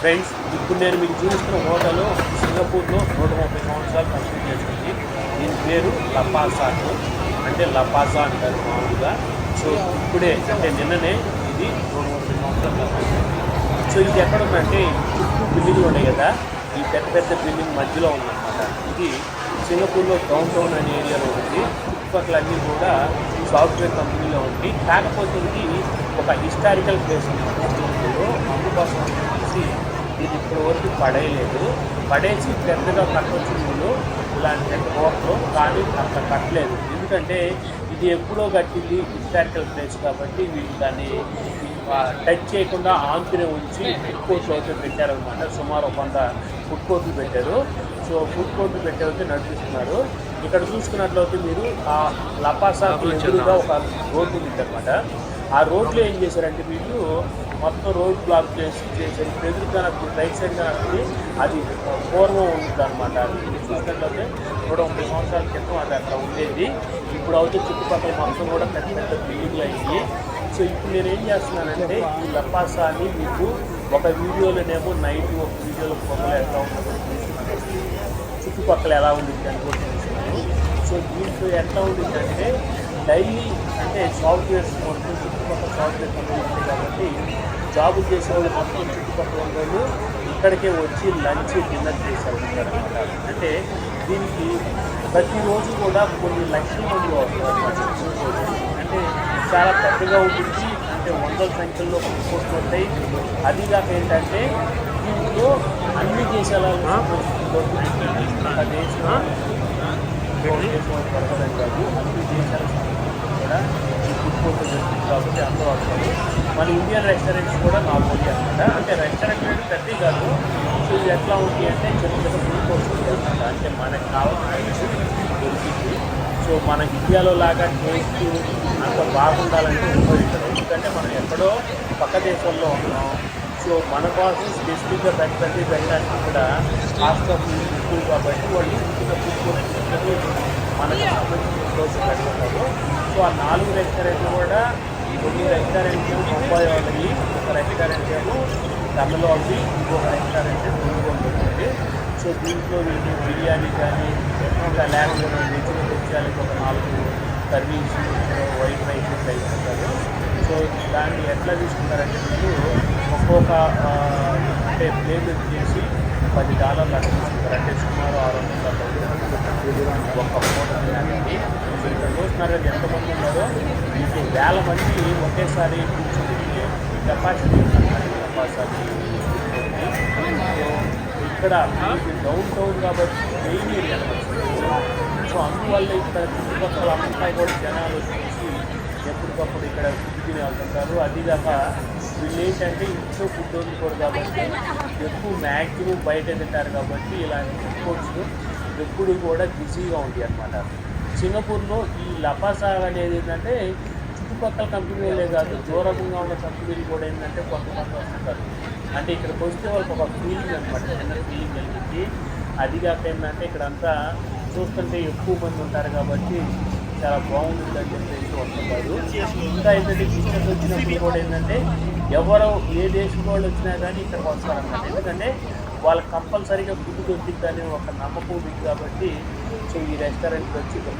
Friends ఇప్పుడు నేను మీకు చూపిస్తున్న హోటల్ సింగపూర్లో నూట ముప్పై సంవత్సరాలు కంప్లీట్ చేసింది దీని పేరు లపాసాను అంటే లపాసా అంటారు మామూలుగా. సో ఇప్పుడే అంటే నిన్ననే ఇది నూట ముప్పై సంవత్సరాలు సో ఇది ఎక్కడ ఉందంటే చుట్టూ బిల్డింగ్లు ఉన్నాయి కదా. ఈ పెద్ద పెద్ద బిల్డింగ్ మధ్యలో ఉందన్నమాట. ఇది సింగపూర్లో డౌన్ టౌన్ అనే ఏరియాలో ఉంది. చుట్టుపక్కలన్నీ కూడా సాఫ్ట్వేర్ కంపెనీలో ఉంది. కాకపోతే ఇది ఒక హిస్టారికల్ ప్లేస్ అనమాట సింగపూర్లో అని ఇది ఇప్పటి వరకు పడేయలేదు. పడేసి పెద్దగా కట్టొచ్చు వీళ్ళు ఇలాంటి పెద్ద హోటల్ కానీ అట్లా కట్టలేదు. ఎందుకంటే ఇది ఎప్పుడో కట్టింది హిస్టారికల్ ప్లేస్ కాబట్టి వీళ్ళు దాన్ని టచ్ చేయకుండా ఆంతునే ఉంచి ఫుడ్ కోర్ట్లు అయితే పెట్టారనమాట సుమారు వంద ఫుడ్ కోర్ట్లు పెట్టారు. సో ఫుడ్ కోర్ట్లు పెట్టేవైతే నడిపిస్తున్నారు. ఇక్కడ చూసుకున్నట్లయితే మీరు ఆ లపాసాకు ఎదురుగా ఒక రోడ్డు ఉంది అనమాట ఆ రోడ్లో ఏం చేశారంటే వీళ్ళు మొత్తం రోడ్ బ్లాక్ చేసి చేసేది ఇప్పుడు ఎదురుగా రైట్ సైడ్ కనబడి అది పూర్వం ఉంటుంది అనమాట అది చూసినట్లయితే నూట ముప్పై సంవత్సరాల క్రితం అది అక్కడ ఉండేది. ఇప్పుడు అయితే చుట్టుపక్కల మొత్తం కూడా పెద్ద పెద్ద బిల్డింగ్లు అయ్యి. సో ఇప్పుడు నేను ఏం చేస్తున్నానంటే ఈ లపాసాని మీకు ఒక వీడియోలోనేమో నైట్ ఒక వీడియోలో పొగలు ఎట్లా ఉంటుందో చుట్టుపక్కల ఎలా ఉండింది అని కూడా చూస్తున్నాను సో దీంట్లో ఎట్లా ఉండిందంటే డైలీ అంటే సాఫ్ట్వేర్స్ మొత్తం చుట్టుపక్కల సాఫ్ట్వేర్ కంపెనీ కాబట్టి కాబట్టి జాబులు చేసేవాళ్ళు మొత్తం చుట్టుపక్కల వాళ్ళు ఇక్కడికే వచ్చి లంచ్ డిన్నర్ చేశారు. అంటే దీనికి ప్రతిరోజు కూడా కొన్ని లక్షల మంది. అంటే చాలా పెద్దగా ఉంటుంది. అంటే వందల సంఖ్యలో పుట్టుకొస్తూ ఉంటాయి. అది కాక ఏంటంటే దీంట్లో అన్ని దేశాల ఒక దేశం ఒక దేశం పడదని కాదు. అన్ని దేశాల సంస్కృతి కూడా ఈ ఫుడ్ కోర్ట్ దొరుకుతుంది కాబట్టి అందరూ వస్తారు. మన ఇండియన్ రెస్టారెంట్స్ కూడా నార్మల్గా అనమాట అంటే రెస్టారెంట్ రేట్ పెద్దవి కాదు. సో ఇది ఎట్లా ఉంది అంటే చిన్న చిన్న ఫుడ్ కోర్ట్స్ అనమాట అంటే మనకు కావాల్సిన దొరికింది. సో మన ఇండియాలో లాగా టేస్ట్ అంత బాగుండాలంటే ఉపయోగించడం ఎందుకంటే మనం ఎక్కడో పక్క దేశంలో ఉన్నాం. సో మన కోసం స్పెసిఫిక్గా పెద్ద పెద్ద పెట్టడానికి కూడా కాస్ట్ ఆఫ్ ఎక్కువ కాబట్టి వాళ్ళు ఫుడ్ ఫుడ్ మనకి సంబంధించిన కోసం పెట్టుకుంటారు సో ఆ నాలుగు రెస్టారెంట్లు కూడా కొన్ని రెస్టారెంట్లు ఏమో ముంబై వాళ్ళవి ఒక రెస్టారెంట్ ఏమో తమిళ వాళ్ళవి ఇంకొక రెస్టారెంట్ గుంటూరు ఉంటుంది సో దీంట్లో వీళ్ళు బిర్యానీ కానీ ఇంకా లేకుండా వెజ్లో తెచ్చాలి ఒక నాలుగు కర్రీస్ వైట్ రైస్ ఇట్లా ఇస్తుంటారు సో దాన్ని ఎట్లా తీసుకుంటారంటే వీళ్ళు ఒక్కొక్క అంటే ప్లేట్ వచ్చేసి పది డాలర్లు అట్లా అంటే సుమారు ఆరు వందల ఒక్క ఫోటో అనేది ఇక్కడ చూస్తున్నారు కదా ఎంతమంది ఉన్నారో? మీకు వేల మంది ఒకేసారి కూర్చొని కెపాసిటీ కెపాసిటీ ఇక్కడ ఇది డౌన్ టౌన్ కాబట్టి మెయిన్ ఏరియా సో అందువల్ల ఇక్కడ చుట్టుపక్కల అంతా కూడా జనాలు వచ్చేసి ఇక్కడ ఫుడ్ తిని వెళ్తుంటారు అదిగాక వీళ్ళు ఏంటంటే ఇంట్లో ఫుడ్ వండుకోరు కాబట్టి ఎక్కువ మ్యాక్సిమం బయట తింటారు కాబట్టి ఇలాంటి ఫుడ్ కోర్ట్స్ ఎప్పుడు కూడా బిజీగా ఉంటాయి అనమాట సింగపూర్లో ఈ లపాసాగ్ అనేది ఏంటంటే చుట్టుపక్కల కంపెనీలే కాదు దూరంగా ఉన్న కంపెనీలు కూడా ఏంటంటే కొంతమంది వస్తుంటారు. అంటే ఇక్కడికి వస్తే వాళ్ళకి ఒక ఫీలింగ్ అనమాట చిన్న ఫీలింగ్ కలిగింది అది కాక ఏంటంటే ఇక్కడంతా చూస్తుంటే ఎక్కువ మంది ఉంటారు కాబట్టి చాలా బాగుంటుంది అని చెప్పేసి ఇంకా ఏంటంటే బిజినెస్ వచ్చినప్పుడు కూడా ఏంటంటే ఎవరు ఏ దేశం వాళ్ళు వచ్చినా కానీ ఇక్కడికి వస్తారన్నమాట ఎందుకంటే వాళ్ళకి కంపల్సరీగా ఫుడ్ దొరికిద్దని ఒక నమ్మకం ఉంది కాబట్టి సో ఈ రెస్టారెంట్కి వచ్చి ఇక్కడ